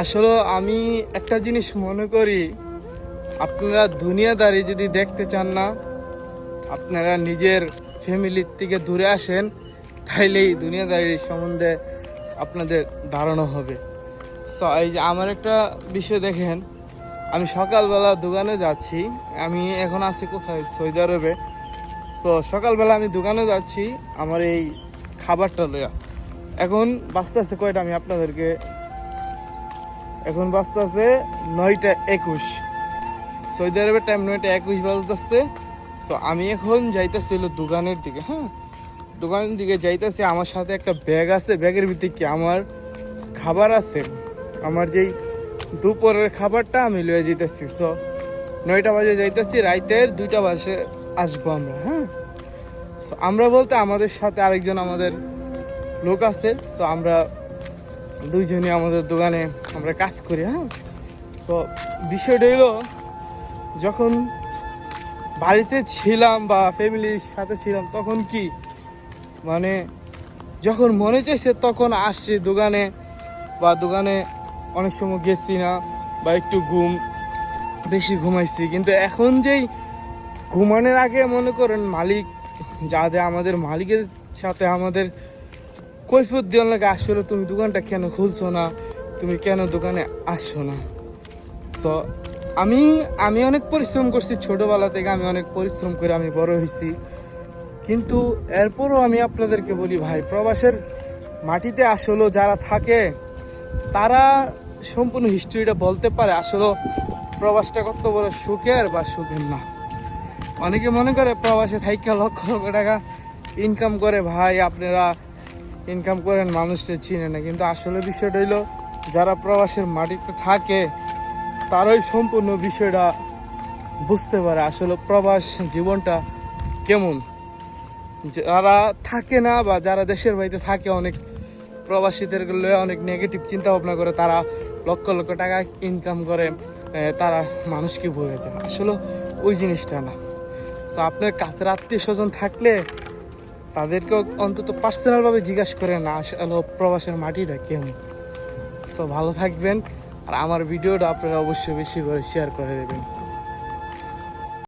আসলে আমি একটা জিনিস মনে করি, আপনারা দুনিয়াদারি যদি দেখতে চান না, আপনারা নিজের ফ্যামিলির থেকে দূরে আসেন, তাইলেই দুনিয়াদারির সম্বন্ধে আপনাদের ধারণা হবে। সো এই যে আমার একটা বিষয় দেখেন, আমি সকালবেলা দোকানে যাচ্ছি, আমি এখন আছি কোথায়? সৌদি আরবে। সো সকালবেলা আমি দোকানে যাচ্ছি, আমার এই খাবারটা লইয়া। এখন বাঁচতে আছে কয়টা আমি আপনাদেরকে এখন বাঁচতে আছে নয়টা একুশ। সৌদি আরবের টাইম নয়টা একুশ বাজতেছে। সো আমি এখন যাইতেছি হলো দোকানের দিকে হ্যাঁ? দোকানের দিকে যাইতেছি আমার সাথে একটা ব্যাগ আছে। ব্যাগের ভিতরে কি? আমার খাবার আছে। আমার যেই দুপুরের খাবারটা আমি লয়ে যেতেছি সো নয়টা বাজে যাইতেছি রাইতের দুইটা বাজে আসব আমরা হ্যাঁ? So, আমরা বলতে আমাদের সাথে আরেকজন আমাদের লোক আছে। সো আমরা দুইজনই আমাদের দোকানে আমরা কাজ করি হ্যাঁ? সো বিষয়টা হলো, যখন বাড়িতে ছিলাম বা ফ্যামিলির সাথে ছিলাম, তখন কি? মানে যখন মনে চাইছে, তখন আসছি দোকানে বা দোকানে অনেক সময় গেছি না বা একটু ঘুম, বেশি ঘুমাইছি। কিন্তু এখন যেই ঘুমানোর আগে মনে করেন মালিক যা দেয় আমাদের মালিকের সাথে আমাদের কৈফত দেওয়ার লাগে আসলে তুমি দোকানটা কেন খুলছো না? তুমি কেন দোকানে আসছো না? তো আমি আমি অনেক পরিশ্রম করছি, ছোটবেলা থেকে আমি অনেক পরিশ্রম করে আমি বড় হয়েছি। কিন্তু এরপরও আমি আপনাদেরকে বলি ভাই, প্রবাসের মাটিতে আসলে যারা থাকে, তারা সম্পূর্ণ হিস্ট্রিটা বলতে পারে, আসলে প্রবাসটা কত বড় সুখের বা সুখের না। অনেকে মনে করে প্রবাসে থাইকা লক্ষ লক্ষ টাকা ইনকাম করে, ভাই, আপনারা ইনকাম করেন, মানুষকে চিনে না। কিন্তু আসলে বিষয়টা হইল, যারা প্রবাসের মাটিতে থাকে, তারাই সম্পূর্ণ বিষয়টা বুঝতে পারে আসলে প্রবাস জীবনটা কেমন। যারা থাকে না বা যারা দেশের বাড়িতে থাকে, অনেক প্রবাসীদের লয়ে অনেক নেগেটিভ চিন্তা ভাবনা করে, তারা লক্ষ লক্ষ টাকা ইনকাম করে তারা মানুষকে ভুলে যায়। আসলে ওই জিনিসটা না। সো আপনার কাছের আত্মীয় স্বজন থাকলে তাদেরকেও অন্তত পার্সোনালভাবে জিজ্ঞাসা করে না, আসলে প্রবাসের মাটিটা কেমন? সো ভালো থাকবেন, আর আমার ভিডিওটা আপনারা অবশ্যই বেশি করে শেয়ার করে দেবেন।